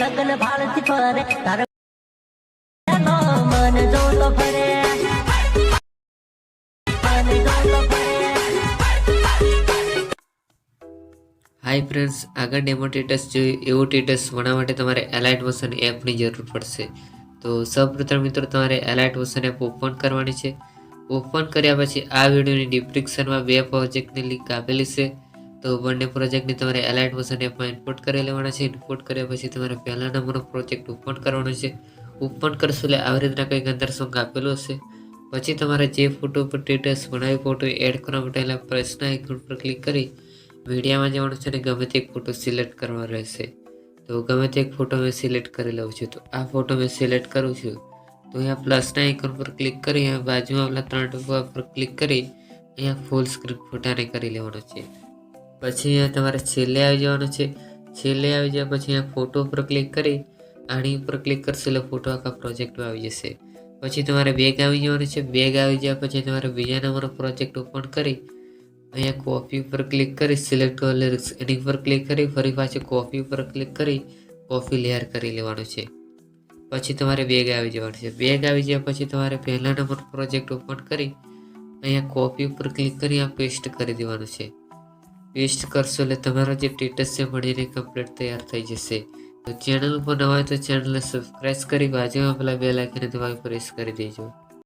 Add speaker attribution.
Speaker 1: લગ્ન ભાળતી ફરે. તારે મન જોતો ફરે.
Speaker 2: હાય ફ્રેન્ડ્સ આગળ ડેમો ટેટસ જોઈએ. એવો ટેટસ બનાવવા માટે તમારે એલાઇટ મોશન એપની જરૂર પડશે. તો સૌપ્રથમ મિત્રો, તમારે એલાઇટ મોશન એપ ઓપન કરવાની છે. ઓપન કર્યા પછી આ વિડીયોની ડિસ્ક્રિપ્શનમાં બે પ્રોજેક્ટની લિંક આપેલી છે. તો બંને પ્રોજેક્ટની તમારે એલાઇટ મોશન એપમાં ઇન્પુટ કરી લેવાના છે. ઇન્પુટ કર્યા પછી તમારે પહેલા નંબરનો પ્રોજેક્ટ ઓપન કરવાનો છે. ઓપન કરશો એટલે આવી રીતના કંઈક અંદર સોંગ આપેલું હશે. પછી તમારે જે ફોટો પર ડિટેલ્સ બનાવી ફોટો એડ કરવા માટે પ્રશ્ન આઇકોન પર ક્લિક કરી મીડિયામાં જવાનું છે અને ગમે તે ફોટો સિલેક્ટ કરવાનો રહેશે. તો ગમે તે એક ફોટો મેં સિલેક્ટ કરી લઉં છું. તો આ ફોટો મેં સિલેક્ટ કરું છું. તો અહીંયા પ્લસના આઇકન પર ક્લિક કરી, અહીંયા બાજુમાં આપણા ત્રણ ટપકા પર ક્લિક કરી, અહીંયા ફૂલ સ્ક્રીન ફોટાને કરી લેવાનો છે. પછી અહીંયા તમારે છેલ્લે આવી જવાનું છે. છેલ્લે આવી જાય પછી અહીંયા ફોટો ઉપર ક્લિક કરી, આની ઉપર ક્લિક કરશો એટલે ફોટો આખા પ્રોજેક્ટમાં આવી જશે. પછી તમારે બેગ આવી જવાનું છે. બેગ આવી ગયા પછી તમારે બીજા નંબરનો પ્રોજેક્ટ ઓપન કરી, અહીંયા કોપી ઉપર ક્લિક કરી સિલેક્ટ લિરિક્સ એની ઉપર ક્લિક કરી, ફરી પાછી કોપી ઉપર ક્લિક કરી કોપી લેયર કરી લેવાનું છે. પછી તમારે બેગ આવી જવાનું છે. બેગ આવી ગયા પછી તમારે પહેલા નંબર પ્રોજેક્ટ ઓપન કરી, અહીંયા કોપી ઉપર ક્લિક કરી, આ પેસ્ટ કરી દેવાનું છે. પેસ્ટ કરશો એટલે તમારો જે સ્ટેટસ છે મળીને કમ્પ્લીટ તૈયાર થઈ જશે તો ચેનલ પર નવા હોય તો ચેનલને સબસ્ક્રાઈબ કરી બાજુમાં પેલા બે લાઇકને દબાવી પ્રેસ કરી દેજો